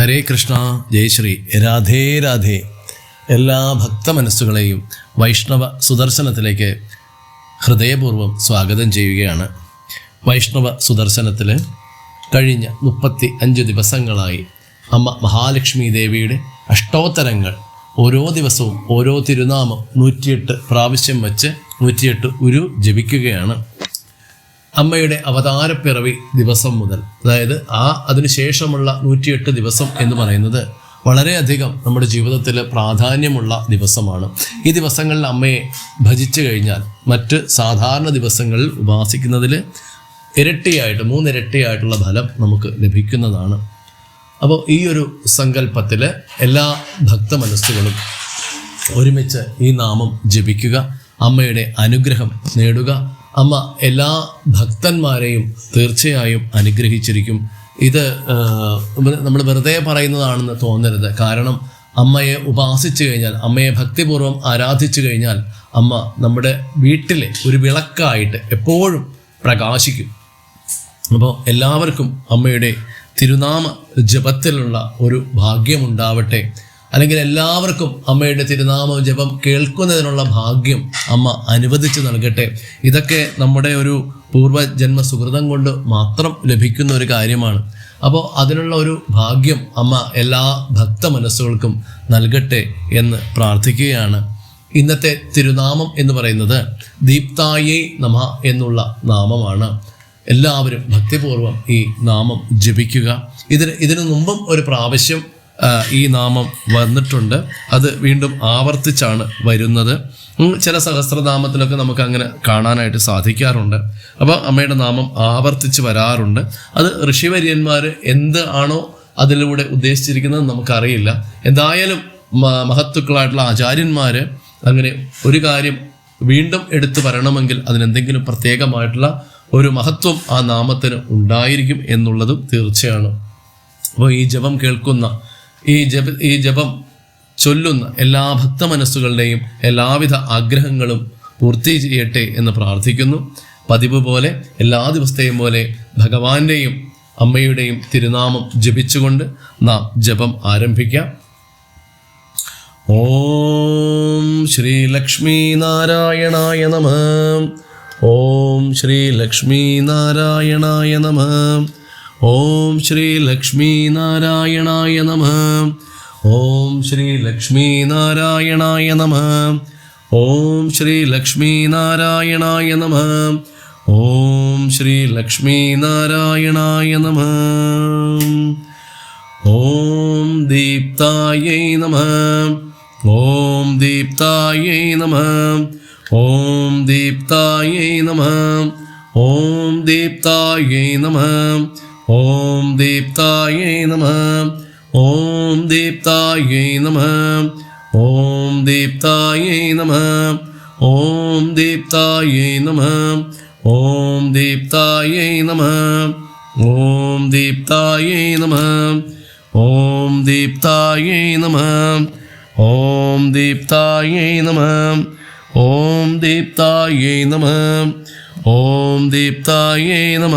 ഹരേ കൃഷ്ണ ജയശ്രീ രാധേ രാധേ. എല്ലാ ഭക്ത മനസ്സുകളെയും വൈഷ്ണവ സുദർശനത്തിലേക്ക് ഹൃദയപൂർവം സ്വാഗതം ചെയ്യുകയാണ്. വൈഷ്ണവ സുദർശനത്തിൽ കഴിഞ്ഞ മുപ്പത്തി അഞ്ച് ദിവസങ്ങളായി അമ്മ മഹാലക്ഷ്മി ദേവിയുടെ അഷ്ടോത്തരങ്ങൾ ഓരോ ദിവസവും ഓരോ തിരുനാമം നൂറ്റിയെട്ട് പ്രാവശ്യം വച്ച് നൂറ്റിയെട്ട് ഉരു ജപിക്കുകയാണ്. അമ്മയുടെ അവതാരപ്പിറവി ദിവസം മുതൽ. അതായത് ആ അതിനുശേഷമുള്ള നൂറ്റിയെട്ട് ദിവസം എന്ന് പറയുന്നത് വളരെയധികം നമ്മുടെ ജീവിതത്തിൽ പ്രാധാന്യമുള്ള ദിവസമാണ്. ഈ ദിവസങ്ങളിൽ അമ്മയെ ഭജിച്ചു കഴിഞ്ഞാൽ മറ്റ് സാധാരണ ദിവസങ്ങളിൽ ഉപാസിക്കുന്നതിൽ ഇരട്ടിയായിട്ട് മൂന്നിരട്ടിയായിട്ടുള്ള ഫലം നമുക്ക് ലഭിക്കുന്നതാണ്. അപ്പോൾ ഈ ഒരു സങ്കല്പത്തിൽ എല്ലാ ഭക്ത മനസ്സുകളും ഒരുമിച്ച് ഈ നാമം ജപിക്കുക അമ്മയുടെ അനുഗ്രഹം നേടുക അമ്മ എല്ലാ ഭക്തന്മാരെയും തീർച്ചയായും അനുഗ്രഹിച്ചിരിക്കും. ഇത് നമ്മൾ വെറുതെ പറയുന്നതാണെന്ന് തോന്നരുത്. കാരണം അമ്മയെ ഉപാസിച്ചു കഴിഞ്ഞാൽ അമ്മയെ ഭക്തിപൂർവം ആരാധിച്ചു കഴിഞ്ഞാൽ അമ്മ നമ്മുടെ വീട്ടിലെ ഒരു വിളക്കായിട്ട് എപ്പോഴും പ്രകാശിക്കും. അപ്പോൾ എല്ലാവർക്കും അമ്മയുടെ തിരുനാമ ജപത്തിലുള്ള ഒരു ഭാഗ്യമുണ്ടാവട്ടെ അല്ലെങ്കിൽ എല്ലാവർക്കും അമ്മയുടെ തിരുനാമം ജപം കേൾക്കുന്നതിനുള്ള ഭാഗ്യം അമ്മ അനുവദിച്ചു നൽകട്ടെ. ഇതൊക്കെ നമ്മുടെ ഒരു പൂർവജന്മ സുഹൃതം കൊണ്ട് മാത്രം ലഭിക്കുന്ന ഒരു കാര്യമാണ്. അപ്പോൾ അതിനുള്ള ഒരു ഭാഗ്യം അമ്മ എല്ലാ ഭക്ത മനസ്സുകൾക്കും നൽകട്ടെ എന്ന് പ്രാർത്ഥിക്കുകയാണ്. ഇന്നത്തെ തിരുനാമം എന്ന് പറയുന്നത് ദീപ്തായേ നമ എന്നുള്ള നാമമാണ്. എല്ലാവരും ഭക്തിപൂർവം ഈ നാമം ജപിക്കുക. ഇതിന് ഇതിനു മുമ്പും ഒരു പ്രാവശ്യം ഈ നാമം വന്നിട്ടുണ്ട്. അത് വീണ്ടും ആവർത്തിച്ചാണ് വരുന്നത്. ചില സഹസ്രനാമത്തിലൊക്കെ നമുക്ക് അങ്ങനെ കാണാനായിട്ട് സാധിക്കാറുണ്ട്. അപ്പോൾ അമ്മയുടെ നാമം ആവർത്തിച്ച് വരാറുണ്ട്. അത് ഋഷിവര്യന്മാർ എന്ത് ആണോ അതിലൂടെ ഉദ്ദേശിച്ചിരിക്കുന്നത് നമുക്കറിയില്ല. എന്തായാലും മഹത്തുക്കളായിട്ടുള്ള ആചാര്യന്മാർ അങ്ങനെ ഒരു കാര്യം വീണ്ടും എടുത്തു വരണമെങ്കിൽ അതിനെന്തെങ്കിലും പ്രത്യേകമായിട്ടുള്ള ഒരു മഹത്വം ആ നാമത്തിന് ഉണ്ടായിരിക്കും എന്നുള്ളതും തീർച്ചയാണ്. അപ്പോൾ ഈ ജപം കേൾക്കുന്ന ഈ ജപ ഈ ജപം ചൊല്ലുന്ന എല്ലാ ഭക്ത മനസ്സുകളുടെയും എല്ലാവിധ ആഗ്രഹങ്ങളും പൂർത്തി ചെയ്യട്ടെ എന്ന് പ്രാർത്ഥിക്കുന്നു. പതിവ് പോലെ എല്ലാ ദിവസത്തെയും പോലെ ഭഗവാന്റെയും അമ്മയുടെയും തിരുനാമം ജപിച്ചുകൊണ്ട് നാം ജപം ആരംഭിക്കാം. ഓം ശ്രീ നാരായണായ നമ. ഓം ശ്രീ നാരായണായ നമ. ഓം ശ്രീ ലക്ഷ്മി നാരായണായ നമ. ഓം ശ്രീ ലക്ഷ്മി നാരായണായ നമ. ഓം ശ്രീ ലക്ഷ്മി നാരായണായ നമ. ഓം ശ്രീ ലക്ഷ്മി നാരായണായ നമ. ഓം ദീപ്തായൈ നമ. ഓം ദീപ്തായൈ നമ. ഓം ദീപ്തായൈ നമ. ഓം ദീപ്തായൈ നമ. ஓம் தீப்தாயை நம ஓம் தீப்தாயை நம ஓம் தீப்தாயை நம ஓம் தீப்தாயை நம ஓம் தீப்தாயை நம ஓம் தீப்தாயை நம ஓம் தீப்தாயை நம ஓம் தீப்தாயை நம ஓம் தீப்தாயை நம ஓம் தீப்தாயை நம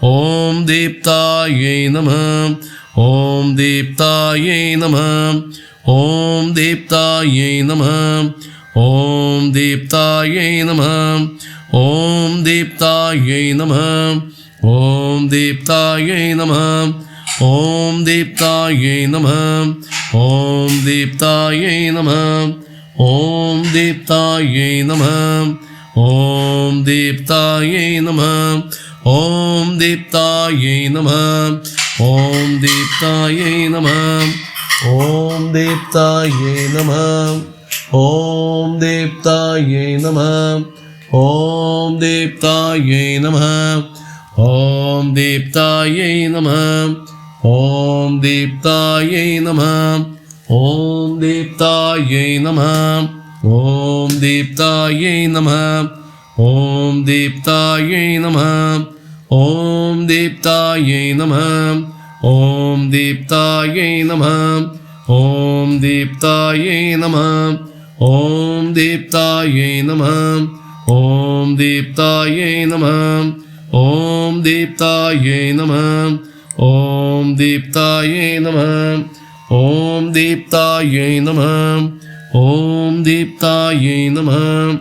Om Diptaye Namah Om Diptaye Namah Om Diptaye Namah Om Diptaye Namah Om Diptaye Namah Om Diptaye Namah Om Diptaye Namah Om Diptaye Namah Om Diptaye Namah Om Diptaye Namah Om Diptaye Namam Om Diptaye Namam Om Diptaye Namam Om Diptaye Namam Om Diptaye Namam Om Diptaye Namam Om Diptaye Namam Om Diptaye Namam Om Diptaye Namam Om Diptaye Namam Om Diptaye Namah Om Diptaye Namah Om Diptaye Namah Om Diptaye Namah Om Diptaye Namah Om Diptaye Namah Om Diptaye Namah Om Diptaye Namah Om Diptaye Namah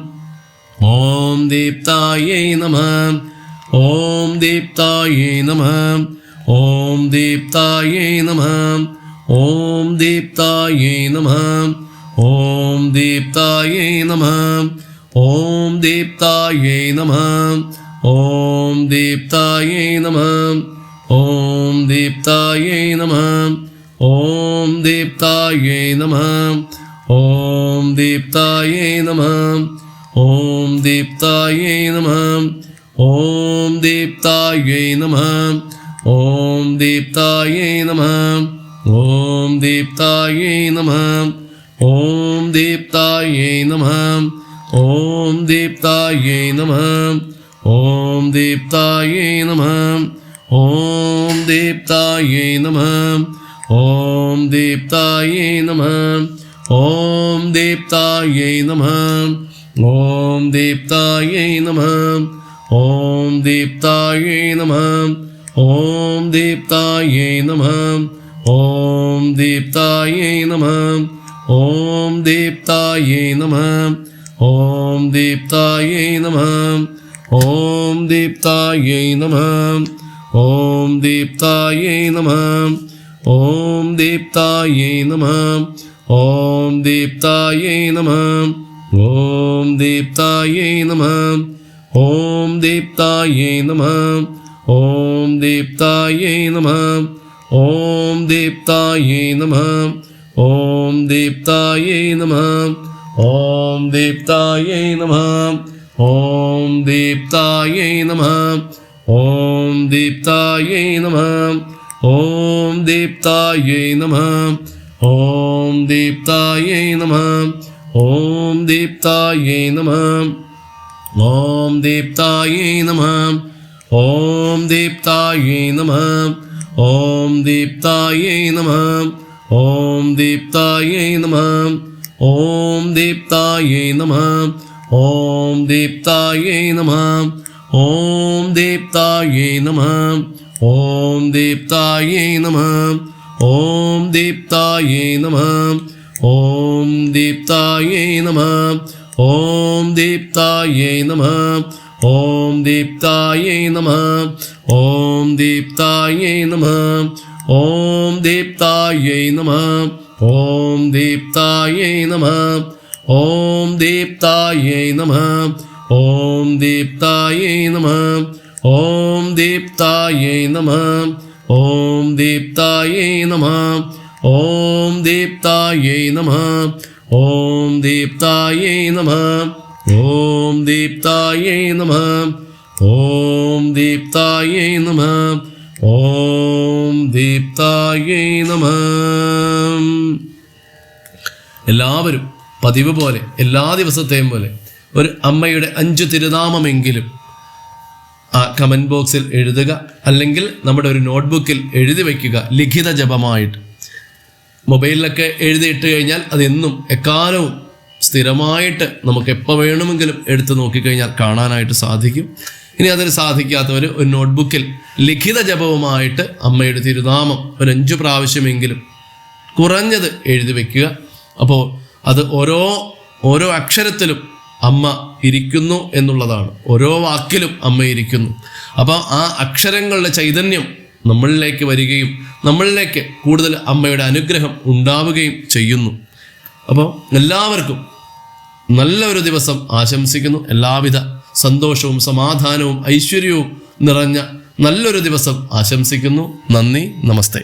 Om Diptaye Namah Om Diptaye Namah Om Diptaye Namah Om Diptaye Namah Om Diptaye Namah Om Diptaye Namah Om Diptaye Namah Om Diptaye Namah Om Diptaye Namah Om Diptaye Namah Om Diptaye Namah Om Diptaye Namaha Om Diptaye Namaha Om Diptaye Namaha Om Diptaye Namaha Om Diptaye Namaha Om Diptaye Namaha Om Diptaye Namaha Om Diptaye Namaha Om Diptaye Namaha Om Diptaye Namaha Om Diptaye Namah Om Diptaye Namah Om Diptaye Namah Om Diptaye Namah Om Diptaye Namah Om Diptaye Namah Om Diptaye Namah Om Diptaye Namah Om Diptaye Namah Om Diptaye Namah Om Diptaye Namah Om Diptaye Namah Om Diptaye Namah Om Diptaye Namah Om Diptaye Namah Om Diptaye Namah Om Diptaye Namah Om Diptaye Namah Om Diptaye Namah Om Diptaye Namah ஓம் தீப்தாயை நம ஓம் தீப்தாயை நம ஓம் தீப்தாயை நம ஓம் தீப்தாயை நம ஓம் தீப்தாயை நம ஓம் தீப்தாயை நம ஓம் தீப்தாயை நம ஓம் தீப்தாயை நம ஓம் தீப்தாயை நம ஓம் தீப்தாயை நம ओम दीप्ताये नमः ओम दीप्ताये नमः ओम दीप्ताये नमः ओम दीप्ताये नमः ओम दीप्ताये नमः ओम दीप्ताये नमः ओम दीप्ताये नमः ओम दीप्ताये नमः ओम दीप्ताये नमः ओम दीप्ताये नमः ഓം ദീപ്തായേ നമ. ഓം ദീപ്തായേ നമ. ഓം ദീപ്തായേ നമ. ഓം ദീപ്തായേ നമ. എല്ലാവരും പതിവ് പോലെ എല്ലാ ദിവസത്തെയും പോലെ ഒരു അമ്മയുടെ അഞ്ചു തിരുനാമമെങ്കിലും ആ കമന്റ് ബോക്സിൽ എഴുതുക. അല്ലെങ്കിൽ നമ്മുടെ ഒരു നോട്ട്ബുക്കിൽ എഴുതി വയ്ക്കുക. ലിഖിത ജപമായിട്ട്. മൊബൈലിലൊക്കെ എഴുതിയിട്ട് കഴിഞ്ഞാൽ അതെന്നും എക്കാലവും സ്ഥിരമായിട്ട് നമുക്ക് എപ്പോൾ വേണമെങ്കിലും എടുത്തു നോക്കിക്കഴിഞ്ഞാൽ കാണാനായിട്ട് സാധിക്കും. ഇനി അതിന് സാധിക്കാത്തവർ ഒരു നോട്ട്ബുക്കിൽ ലിഖിത ജപവുമായിട്ട് അമ്മയുടെ തിരുനാമം ഒരു അഞ്ചു പ്രാവശ്യമെങ്കിലും കുറഞ്ഞത് എഴുതി വെക്കുക. അപ്പോൾ അത് ഓരോ ഓരോ അക്ഷരത്തിലും അമ്മ ഇരിക്കുന്നു എന്നുള്ളതാണ്. ഓരോ വാക്കിലും അമ്മ ഇരിക്കുന്നു. അപ്പോൾ ആ അക്ഷരങ്ങളുടെ ചൈതന്യം നമ്മളിലേക്ക് വരികയും നമ്മളിലേക്ക് കൂടുതൽ അമ്മയുടെ അനുഗ്രഹം ഉണ്ടാവുകയും ചെയ്യുന്നു. അപ്പോൾ എല്ലാവർക്കും നല്ലൊരു ദിവസം ആശംസിക്കുന്നു. എല്ലാവിധ സന്തോഷവും സമാധാനവും ഐശ്വര്യവും നിറഞ്ഞ നല്ലൊരു ദിവസം ആശംസിക്കുന്നു. നന്ദി നമസ്തേ.